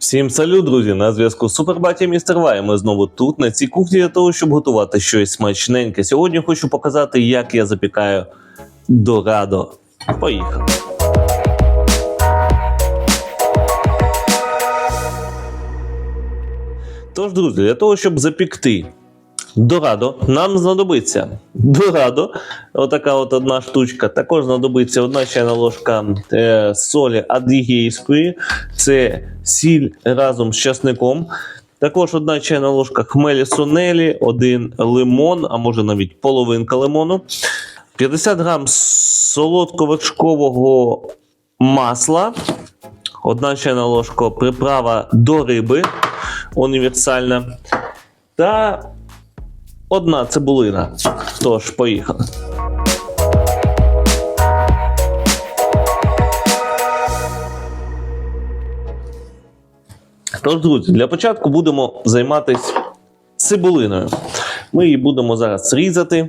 Всім салют, друзі! На зв'язку Супербаті Містер Вай. Ми знову тут, на цій кухні для того, щоб готувати щось смачненьке. Сьогодні хочу показати, як я запікаю дорадо. Поїхали! Тож, друзі, для того, щоб запікти дорадо, нам знадобиться дорадо, отака от одна штучка. Також знадобиться одна чайна ложка е, солі адигейської, це сіль разом з часником. Також одна чайна ложка хмелі сунелі, один лимон, а може навіть половинка лимону, 50 грам солодковичкового масла, одна чайна ложка приправа до риби універсальна. Та одна цибулина. Тож, поїхали. Тож, друзі, для початку будемо займатися цибулиною. Ми її будемо зараз різати.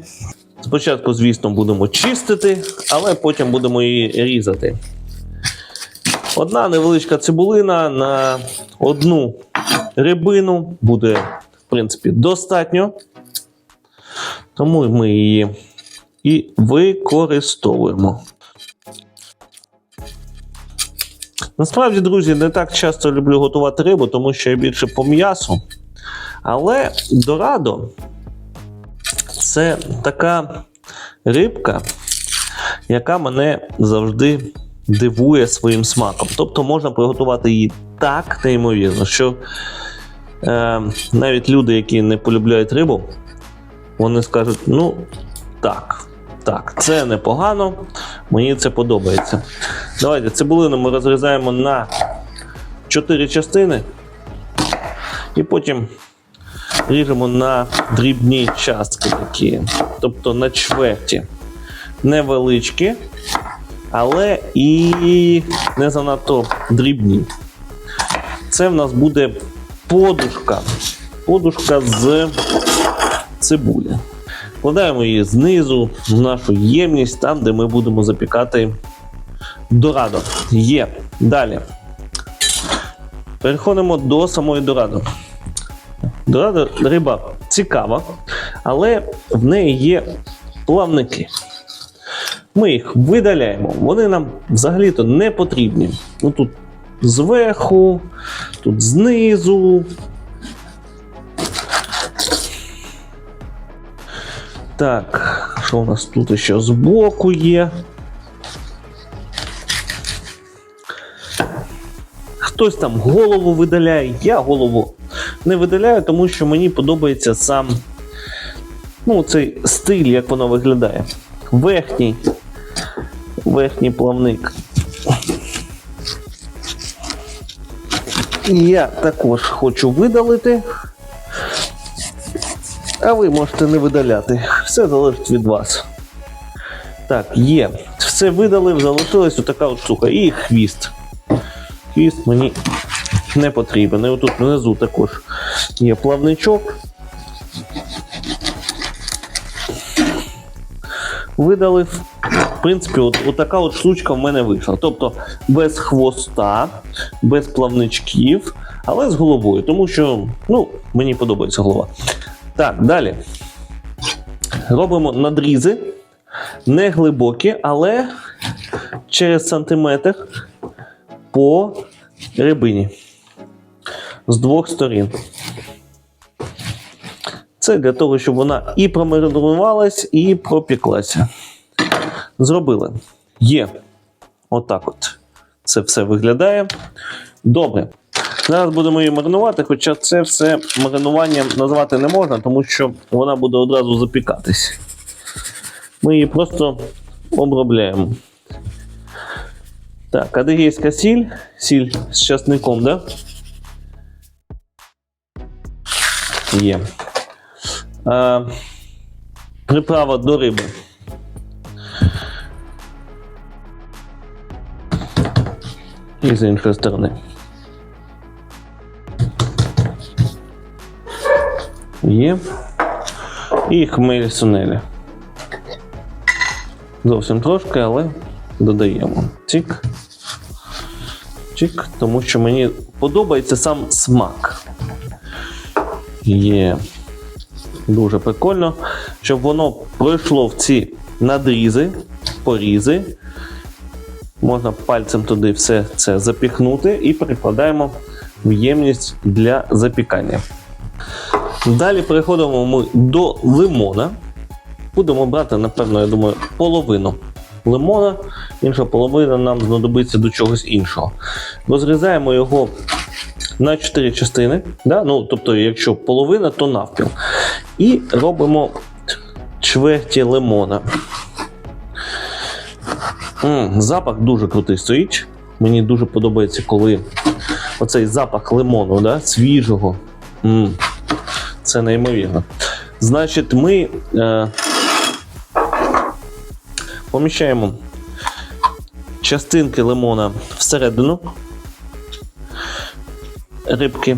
Спочатку, звісно, будемо чистити, але потім будемо її різати. Одна невеличка цибулина на одну рибину буде, в принципі, достатньо. Тому ми її і використовуємо. Насправді, друзі, не так часто люблю готувати рибу, тому що я більше по м'ясу. Але дорадо це така рибка, яка мене завжди дивує своїм смаком. Тобто можна приготувати її так неймовірно, що е, навіть люди, які не полюбляють рибу, вони скажуть: ну, так, так, це непогано, мені це подобається. Давайте цибулину ми розрізаємо на 4 частини і потім ріжемо на дрібні частки такі, тобто на чверті. Невеличкі, але і не занадто дрібні. Це в нас буде подушка. Подушка з цибулі. Вкладаємо її знизу в нашу ємність, там, де ми будемо запікати дорадо. Є. Далі. Переходимо до самої дорадо. Дорадо риба цікава, але в неї є плавники. Ми їх видаляємо. Вони нам взагалі-то не потрібні. Ну тут зверху, тут знизу. Так, що у нас тут ще збоку є? Хтось там голову видаляє, я голову не видаляю, тому що мені подобається сам ну, цей стиль, як воно виглядає. Верхній, верхній плавник. І Я також хочу видалити. А ви можете не видаляти. Все залежить від вас. Так, є. Все видалив, залишилась отака от штука. І хвіст. Хвіст мені не потрібен. І отут внизу також є плавничок. Видалив. В принципі, от, от от штучка в мене вийшла. Тобто без хвоста, без плавничків, але з головою. Тому що ну, мені подобається голова. Так, далі. Робимо надрізи. Не глибокі, але через сантиметр по рибині. З двох сторін. Це для того, щоб вона і промаринувалась, і пропіклася. Зробили. Є. Отак от. Це все виглядає. Добре. Зараз будемо її маринувати, хоча це все маринуванням назвати не можна, тому що вона буде одразу запікатись. Ми її просто обробляємо. Так, адигейська сіль, сіль з часником, да? Є. А, приправа до риби. І з іншої сторони. Є. І хмель сунелі. Зовсім трошки, але додаємо. Цік. Чик, тому що мені подобається сам смак. Є дуже прикольно, щоб воно пройшло в ці надрізи, порізи. Можна пальцем туди все це запіхнути і перекладаємо в ємність для запікання. Далі переходимо ми до лимона. Будемо брати, напевно, я думаю, половину лимона, інша половина нам знадобиться до чогось іншого. Розрізаємо його на 4 частини. Да? Ну, тобто, якщо половина, то навпіл. І робимо чверті лимона. М, запах дуже крутий стоїть. Мені дуже подобається, коли оцей запах лимону, да? свіжого. М, це неймовірно. Значить, ми е, поміщаємо частинки лимона всередину рибки,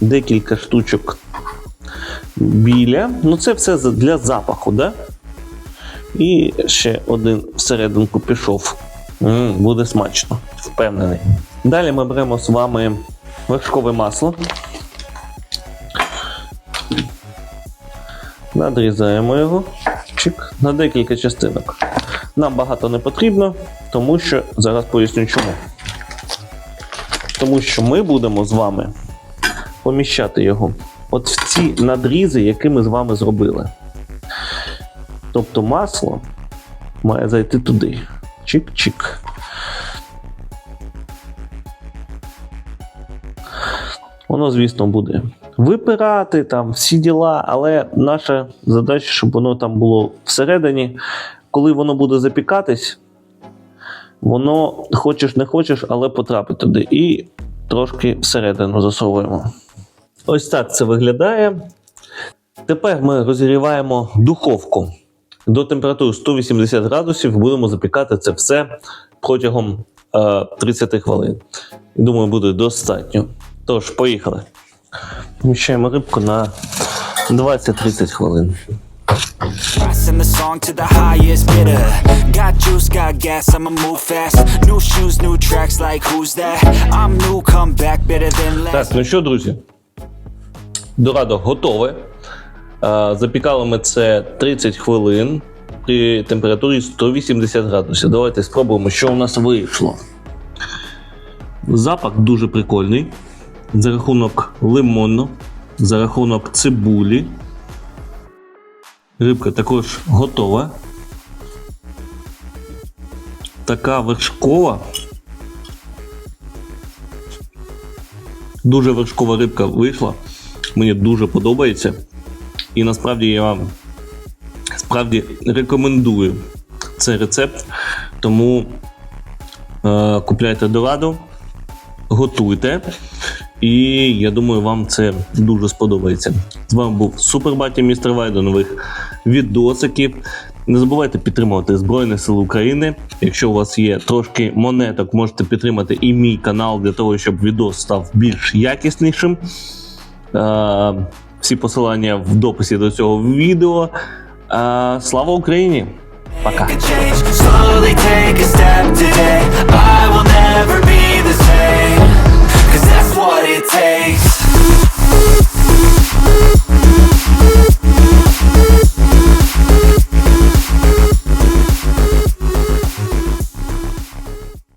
декілька штучок біля. Ну, це все для запаху, да? І ще один всерединку пішов. М, буде смачно, впевнений. Далі ми беремо з вами вершкове масло. Надрізаємо його чик, на декілька частинок. Нам багато не потрібно, тому що зараз поясню чому. Тому що ми будемо з вами поміщати його от в ці надрізи, які ми з вами зробили. Тобто масло має зайти туди. Чик-чик. Воно, звісно, буде випирати там всі діла, але наша задача, щоб воно там було всередині. Коли воно буде запікатись, воно хочеш не хочеш, але потрапить туди. І трошки всередину засовуємо. Ось так це виглядає. Тепер ми розігріваємо духовку до температури 180 градусів. Будемо запікати це все протягом е, 30 хвилин. Думаю, буде достатньо. Тож, поїхали. Поміщаємо рибку на 20-30 хвилин. Send the song to the highest bidder. Got juice, got gas, I'ma move fast. New shoes, new tracks, like who's that? I'm new, come back better than last. Так, ну що, друзі, дорадо готове. Запікали ми це 30 хвилин при температурі 180 градусів. Давайте спробуємо, що у нас вийшло. Запах дуже прикольний. За рахунок лимону, за рахунок цибулі. Рибка також готова. Така вершкова. Дуже вершкова рибка вийшла. Мені дуже подобається. І насправді я вам справді рекомендую цей рецепт. Тому е, купляйте дораду, готуйте. І я думаю, вам це дуже сподобається. З вами був Супербаті Містер Вай. До нових відосиків. Не забувайте підтримувати Збройні Сили України. Якщо у вас є трошки монеток, можете підтримати і мій канал для того, щоб відос став більш якіснішим. Е, всі посилання в дописі до цього відео. Е, слава Україні! Пока!